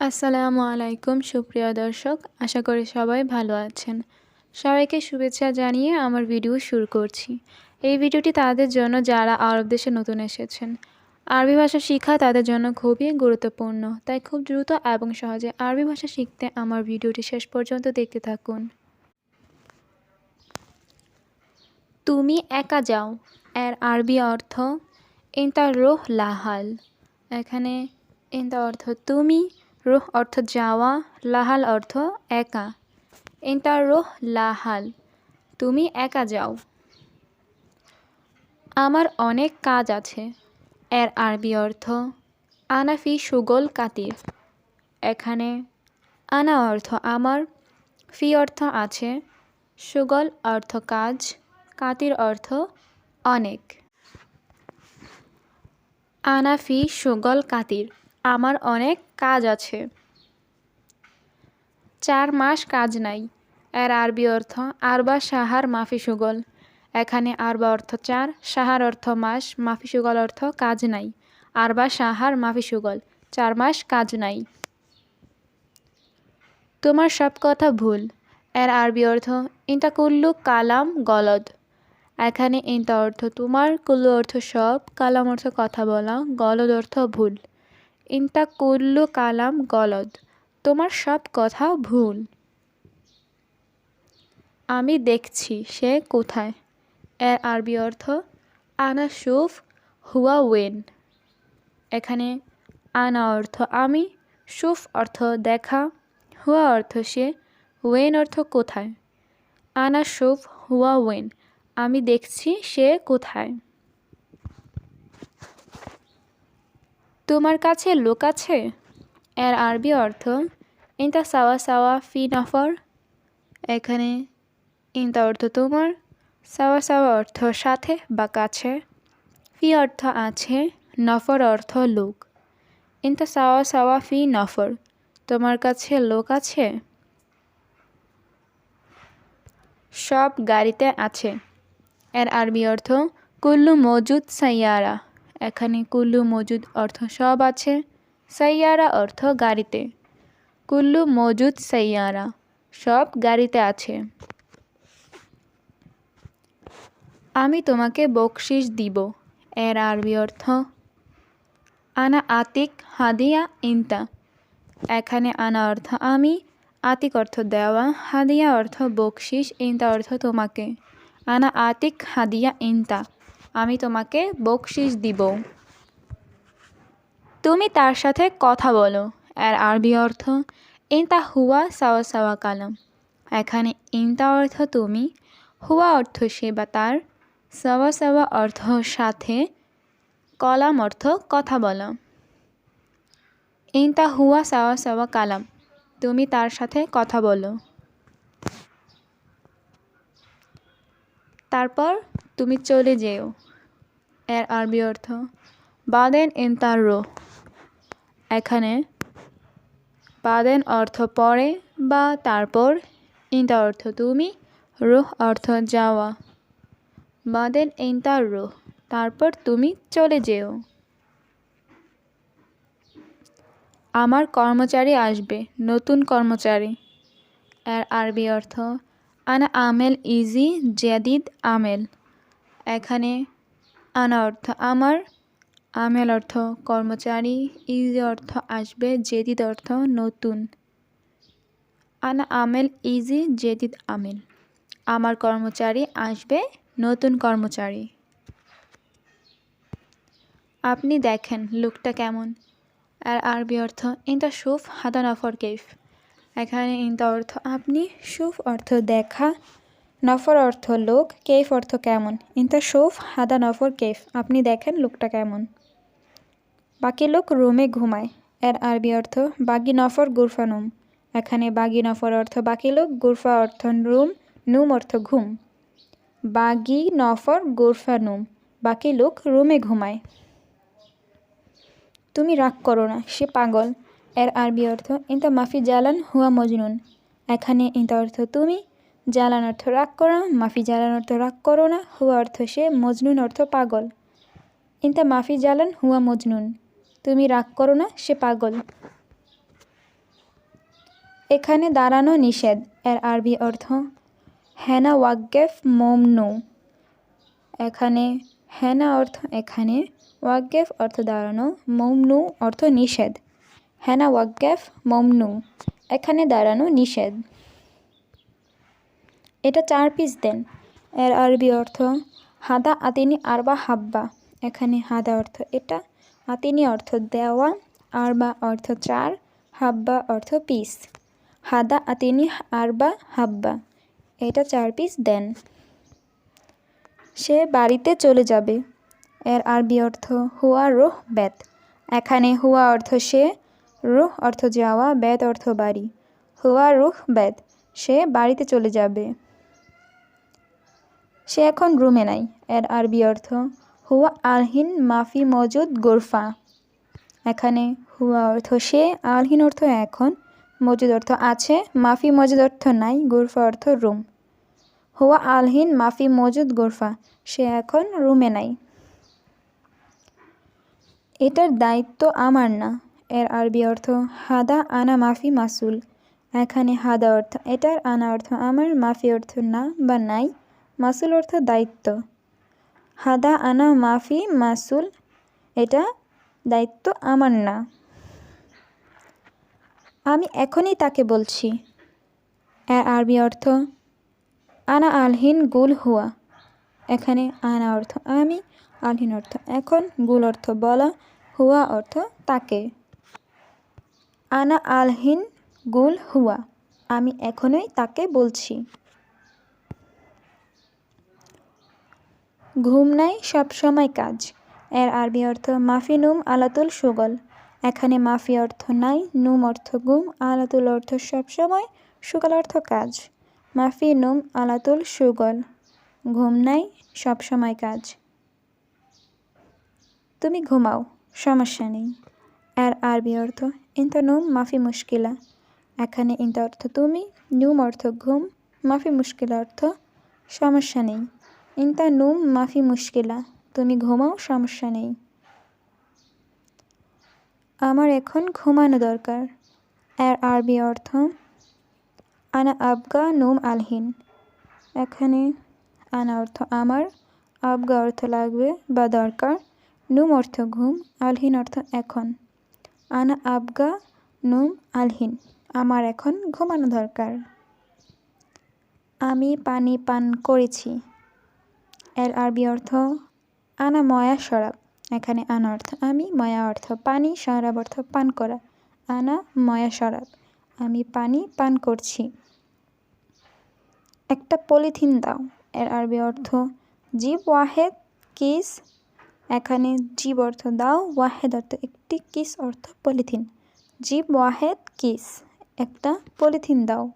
আসসালামু আলাইকুম, সুপ্রিয় দর্শক। আশা করি সবাই ভালো আছেন। সবাইকে শুভেচ্ছা জানিয়ে আমার ভিডিও শুরু করছি। এই ভিডিওটি তাদের জন্য যারা আরব দেশে নতুন এসেছেন। আরবি ভাষা শেখা তাদের জন্য খুবই গুরুত্বপূর্ণ। তাই খুব দ্রুত এবং সহজে আরবি ভাষা শিখতে আমার ভিডিওটি শেষ পর্যন্ত দেখতে থাকুন। তুমি একা যাও। এর আরবি অর্থ ইন্তা রোহ লাহাল এখানে ইন্তা অর্থ, তুমি রুহ অর্থ যাওয়া, লাহাল অর্থ একা। ইন্তা রুহ, লাহাল। তুমি একা যাও। আমার অনেক কাজ আছে। এর আরবি অর্থ, আনাফি সুগল কাতির। এখানে আনা অর্থ আমার, ফি অর্থ আছে, সুগল অর্থ কাজ, কাতির অর্থ অনেক। আনাফি সুগল কাতির। আমার অনেক কাজ আছে। চার মাস কাজ নাই। এর আরবি অর্থ আরবা সাহার মাফি সুগল। এখানে আরবা অর্থ চার, সাহার অর্থ মাস, মাফি সুগল অর্থ কাজ নাই। আরবা সাহার মাফি সুগল, চার মাস কাজ নাই। তোমার সব কথা ভুল। এর আরবি অর্থ ইন্তা কুল্লু কালাম গলদ। এখানে ইন্তা অর্থ তোমার, কুল্লু অর্থ সব, কালাম অর্থ কথা বলা, গলদ অর্থ ভুল। ইন্তা কুল্লু কালাম গলদ, তোমার সব কথা ভুল। আমি দেখছি সে কোথায়। এর আরবি অর্থ, আনা সুফ হুয়া ওয়েন। এখানে আনা অর্থ আমি, সুফ অর্থ দেখা, হুয়া অর্থ সে, ওয়েন অর্থ কোথায়। আনা সুফ হুয়া ওয়েন। আমি দেখছি সে কোথায়। তোমার কাছে লোক আছে? এর আরবি অর্থ, ইনতা সাওয়া সাওয়া ফি নফর। এখানে, ইনতা অর্থ তোমার, সাওয়া সাওয়া অর্থ সাথে বা কাছে। ফি অর্থ আছে, নফর অর্থ লোক। ইনতা সাওয়া সাওয়া ফি নফর। তোমার কাছে লোক আছে? সব গাড়িতে আছে। এর আরবি অর্থ, কুল্লু মজুদ সাইয়ারা। এখানে কুল্লু মজুদ অর্থ সব আছে, সাইয়ারা অর্থ গাড়িতে। কুল্লু মজুদ, সাইয়ারা, সব গাড়িতে আছে। আমি তোমাকে বকশিস দিব, এর আরবি অর্থ, আনা আতিক হাদিয়া ইনতা। এখানে আনা অর্থ আমি, আতিক অর্থ দেওয়া, হাদিয়া অর্থ বকশিস ইনতা অর্থ তোমাকে। আনা আতিক হাদিয়া ইনতা। আমি তোমাকে বকশিস দিব। তুমি তার সাথে কথা বলো। এর আরবি অর্থ, ইনতা হুয়া সাওয়া সাওয়া কালাম। এখানে ইনতা অর্থ তুমি, হুয়া অর্থ সে বা তার, সাওয়া সাওয়া অর্থ সাথে, কলাম অর্থ কথা বলা। ইনতা হুয়া সাওয়া সাওয়া কালাম। তুমি তার সাথে কথা বলো। তারপর তুমি চলে যেও। এর আরবি অর্থ, বাদেন রো এখানে বাদেন অর্থ পরে বা তারপর, ইনতা অর্থ তুমি, রুহ অর্থ যাওয়া। বাদেন ইনতার রুহ। তারপর তুমি চলে যেও। আমার কর্মচারী আসবে, নতুন কর্মচারী। এর আরবি অর্থ আনা আমেল ইজি জেদিদ আমেল। এখানে আনা অর্থ আমার, আমেল অর্থ কর্মচারী, ইজি অর্থ আসবে, জেদিদ অর্থ নতুন। আনা আমেল ইজি জেদিদ আমেল। আমার কর্মচারী আসবে, নতুন কর্মচারী। আপনি দেখেন, লুকটা কেমন। আর আরবি অর্থ ইনতা সুফ হাদা নফর কেফ এখানে ইনতা অর্থ, আপনি সুফ অর্থ দেখা, নফর অর্থ লোক, কেফ অর্থ কেমন? ইনতা সুফ, হাদা, নফর, কেফ। আপনি দেখেন লোকটা কেমন। বাকি লোক রুমে ঘুমায়। এর আরবি অর্থ, বাগি নফর গুরফা নুম। এখানে বাগি, নফর অর্থ বাকি লোক, গুরফা অর্থ রুম, নুম অর্থ ঘুম। বাগি, নফর, গুরফা নুম। বাকি লোক রুমে ঘুমায়। তুমি রাগ করো না, সে পাগল। এর আরবি অর্থ, ইন্তা মাফি জালান হুয়া মজনুন। এখানে ইন্তা অর্থ, তুমি জালান অর্থ রাগ করা মাফি জালান অর্থ রাগ করো না। হুয়া অর্থ, সে মজনুন অর্থ পাগল। ইন্তা মাফি জালান হুয়া মজনুন। তুমি রাগ করো না, সে পাগল। এখানে দাঁড়ানো নিষেধ, এর আরবি অর্থ, হেনা ওয়াগ্গেফ মমনু। এখানে হেনা অর্থ, এখানে ওয়াগ্গেফ অর্থ দাঁড়ানো, মমনু অর্থ নিষেধ। হেনা ওয়াগ্গেফ মমনু। এখানে দাঁড়ানো নিষেধ। এটা চার পিস দেন। এর আরবি অর্থ, হাদা আতিনি আরবা হাব্বা। এখানে হাদা অর্থ এটা, আতিনি অর্থ দেওয়া, আরবা অর্থ চার, হাব্বা অর্থ পিস। হাদা আতিনি আরবা হাব্বা। এটা চার পিস দেন। সে বাড়িতে চলে যাবে। এর আরবি অর্থ, হুয়া রোহ বেত এখানে হুয়া অর্থ সে রুহ অর্থ যাওয়া বেত অর্থ বাড়ি। হুয়া রুহ বেত সে বাড়িতে চলে যাবে। সে এখন রুমে নাই, এর আরবি অর্থ, হুয়া আলহিন মাফি মজুদ গোরফা। এখানে হুয়া অর্থ সে, আলহিন অর্থ এখন, মজুদ অর্থ আছে, মাফি মজুদ অর্থ নাই, গোরফা অর্থ রুম। হুয়া আলহিন মাফি মজুদ গোরফা, সে এখন রুমে নাই। এটার দায়িত্ব আমার না। এর আরবি অর্থ, হাদা আনা মাফি মাসুল। এখানে হাদা অর্থ, এটার আনা অর্থ, আমার মাফি অর্থ না বা নাই। মাসুল অর্থ, দায়িত্ব। হাদা আনা মাফি মাসুল, এটা দায়িত্ব আমার না। আমি এখনই তাকে বলছি। এর আরবি অর্থ, আনা আলহিন গুল হুয়া। এখানে আনা অর্থ, আমি আলহিন অর্থ, এখন গুল অর্থ, বলা হুয়া অর্থ, তাকে। আনা আলহিন গুল হুয়া, আমি এখনই তাকে বলছি। ঘুম নাই সবসময় কাজ, এর আরবি অর্থ মাফি নুম আলাতুল সুগল। এখানে মাফি অর্থ নাই, নুম অর্থ ঘুম আলাতুল অর্থ সবসময় সুগল অর্থ কাজ। মাফি নুম আলাতুল সুগল, ঘুম নাই সবসময় কাজ। তুমি ঘুমাও, সমস্যা নেই। এর আরবি অর্থ ইন্তা নুম, মাফি মুশকিলা। এখানে ইন্তা অর্থ, তুমি। নুম অর্থ, ঘুম। মাফি মুশকিলা অর্থ, সমস্যা নেই। ইন্তা নুম, মাফি মুশকিলা। তুমি ঘুমাও, সমস্যা নেই। আমার এখন ঘুমানো দরকার। এর আরবি অর্থ, আনা আবগা নুম আলহিন। এখানে আনা অর্থ, আমার। আবগা অর্থ লাগবে বা দরকার। নুম অর্থ, ঘুম। আলহিন অর্থ, এখন। আনা আবগা নুম আলহিন, আমার এখন ঘুমানো দরকার। আমি পানি পান করেছি। এর আরবি অর্থ, আনা ময়া শরাব। এখানে আনা অর্থ, আমি ময়া অর্থ, পানি শরাব অর্থ পান করা। আনা ময়া শরাব, আমি পানি পান করছি। একটা পলিথিন দাও। এর আরবি অর্থ, জীব ওয়াহেদ কিস এখানে জীব অর্থ দাও, ওয়াহেদ অর্থ একটি কিস অর্থ পলিথিন। জীব, ওয়াহেদ, কিস। একটা পলিথিন দাও।